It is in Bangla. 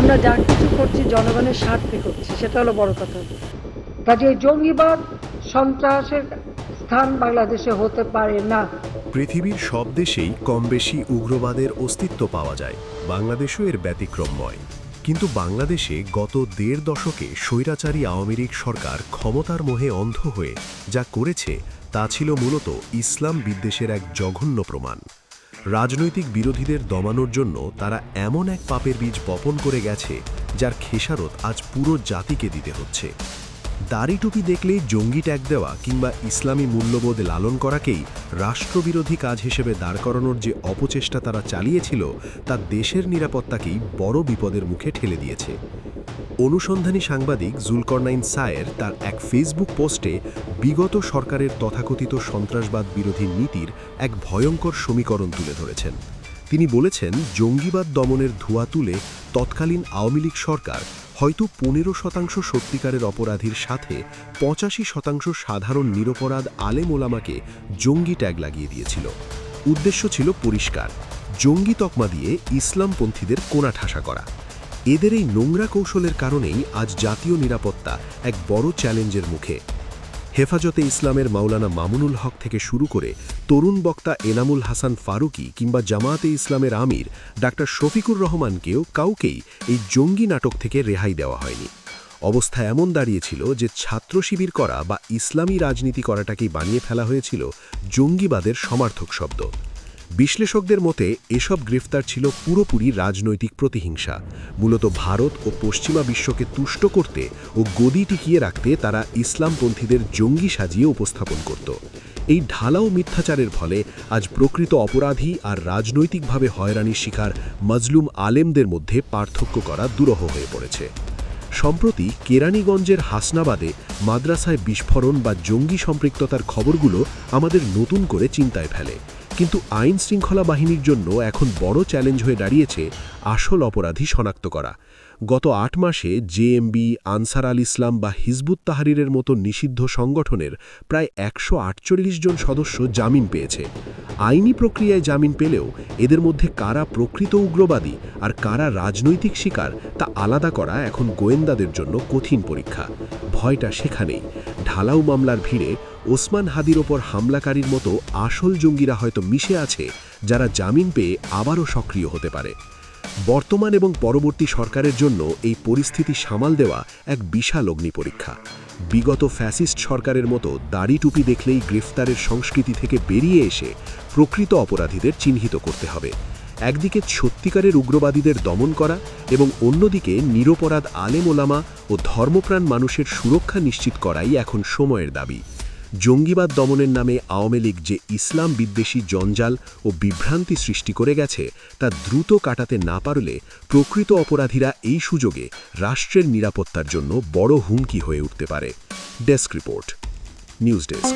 আমরা যা কিছু করছি জনগণের স্বার্থে করছি সেটা হলো বড় কথা। কাজে জঙ্গিবাদ সন্ত্রাসের স্থান বাংলাদেশে হতে পারে না। পৃথিবীর সব দেশেই কম বেশি উগ্রবাদের অস্তিত্ব পাওয়া যায়। বাংলাদেশও এর ব্যতিক্রমময়। কিন্তু বাংলাদেশে গত দেড় দশকে স্বৈরাচারী আওয়ামী লীগ সরকার ক্ষমতার মোহে অন্ধ হয়ে যা করেছে তা ছিল মূলত ইসলাম বিদ্বেষের এক জঘন্য প্রমাণ। রাজনৈতিক বিরোধীদের দমানোর জন্য তারা এমন এক পাপের বীজ বপন করে গেছে, যার খেসারত আজ পুরো জাতিকে দিতে হচ্ছে। দাড়ি টুপি দেখলেই জঙ্গি ট্যাগ দেওয়া কিংবা ইসলামী মূল্যবোধ লালন করাকেই রাষ্ট্রবিরোধী কাজ হিসেবে দাঁড় করানোর যে অপচেষ্টা তারা চালিয়েছিল, তা দেশের নিরাপত্তাকেই বড় বিপদের মুখে ঠেলে দিয়েছে। অনুসন্ধানী সাংবাদিক জুলকরনাইন সায়ের তার এক ফেসবুক পোস্টে বিগত সরকারের তথাকথিত সন্ত্রাসবাদ বিরোধী নীতির এক ভয়ঙ্কর সমীকরণ তুলে ধরেছেন। তিনি বলেছেন, জঙ্গিবাদ দমনের ধোঁয়া তুলে তৎকালীন আওয়ামী লীগ সরকার হয়তো পনেরো শতাংশ সত্যিকারের অপরাধীর সাথে পঁচাশি শতাংশ সাধারণ নিরপরাধ আলেম ওলামাকে জঙ্গি ট্যাগ লাগিয়ে দিয়েছিল। উদ্দেশ্য ছিল পরিষ্কার, জঙ্গি তকমা দিয়ে ইসলামপন্থীদের কোণাঠাসা করা। এদের এই নোংরা কৌশলের কারণেই আজ জাতীয় নিরাপত্তা এক বড় চ্যালেঞ্জের মুখে। হেফাজতে ইসলামের মাওলানা মামুনুল হক থেকে শুরু করে তরুণ বক্তা এনামুল হাসান ফারুকি কিংবা জামায়াতে ইসলামের আমির ডাক্তার শফিকুর রহমানকেও কাউকেই এই জঙ্গি নাটক থেকে রেহাই দেওয়া হয়নি। অবস্থা এমন দাঁড়িয়েছিল যে ছাত্র শিবির করা বা ইসলামী রাজনীতি করাটাকেই বানিয়ে ফেলা হয়েছিল জঙ্গিবাদের সমার্থক শব্দ। বিশ্লেষকদের মতে, এসব গ্রেফতার ছিল পুরোপুরি রাজনৈতিক প্রতিহিংসা। মূলত ভারত ও পশ্চিমা বিশ্বকে তুষ্ট করতে ও গদি টিকিয়ে রাখতে তারা ইসলামপন্থীদের জঙ্গি সাজিয়ে উপস্থাপন করত। এই ঢালাও মিথ্যাচারের ফলে আজ প্রকৃত অপরাধী আর রাজনৈতিকভাবে হয়রানির শিকার মজলুম আলেমদের মধ্যে পার্থক্য করা দুরহ হয়ে পড়েছে। সম্প্রতি কেরানীগঞ্জের হাসনাবাদে মাদ্রাসায় বিস্ফোরণ বা জঙ্গি সম্পৃক্ততার খবরগুলো আমাদের নতুন করে চিন্তায় ফেলে। কিন্তু আইন শৃঙ্খলা বাহিনীর জন্য এখন বড় চ্যালেঞ্জ হয়ে দাঁড়িয়েছে আসল অপরাধী শনাক্ত করা। গত আট মাসে জেএমবি আনসার আল ইসলাম বা হিজবুত তাহারিরের মতো নিষিদ্ধ সংগঠনের প্রায় একশো আটচল্লিশ জন সদস্য জামিন পেয়েছে। আইনি প্রক্রিয়ায় জামিন পেলেও এদের মধ্যে কারা প্রকৃত উগ্রবাদী আর কারা রাজনৈতিক শিকার তা আলাদা করা এখন গোয়েন্দাদের জন্য কঠিন পরীক্ষা। ভয়টা সেখানেই। ঢালাউ মামলার ভিড়ে ওসমান হাদির ওপর হামলাকারীর মতো আসল জঙ্গিরা হয়তো মিশে আছে, যারা জামিন পেয়ে আবারও সক্রিয় হতে পারে। বর্তমান এবং পরবর্তী সরকারের জন্য এই পরিস্থিতি সামাল দেওয়া এক বিশাল অগ্নি পরীক্ষা বিগত ফ্যাসিস্ট সরকারের মতো দাড়ি টুপি দেখলেই গ্রেফতারের সংস্কৃতি থেকে বেরিয়ে এসে প্রকৃত অপরাধীদের চিহ্নিত করতে হবে। একদিকে সত্যিকারের উগ্রবাদীদের দমন করা এবং অন্যদিকে নিরপরাধ আলেম ওলামা ও ধর্মপ্রাণ মানুষের সুরক্ষা নিশ্চিত করাই এখন সময়ের দাবি। জঙ্গিবাদ দমনের নামে আওয়ামী লীগ যে ইসলাম বিদ্বেষী জঞ্জাল ও বিভ্রান্তি সৃষ্টি করে গেছে, তা দ্রুত কাটাতে না পারলে প্রকৃত অপরাধীরা এই সুযোগে রাষ্ট্রের নিরাপত্তার জন্য বড় হুমকি হয়ে উঠতে পারে। Desk report, news desk.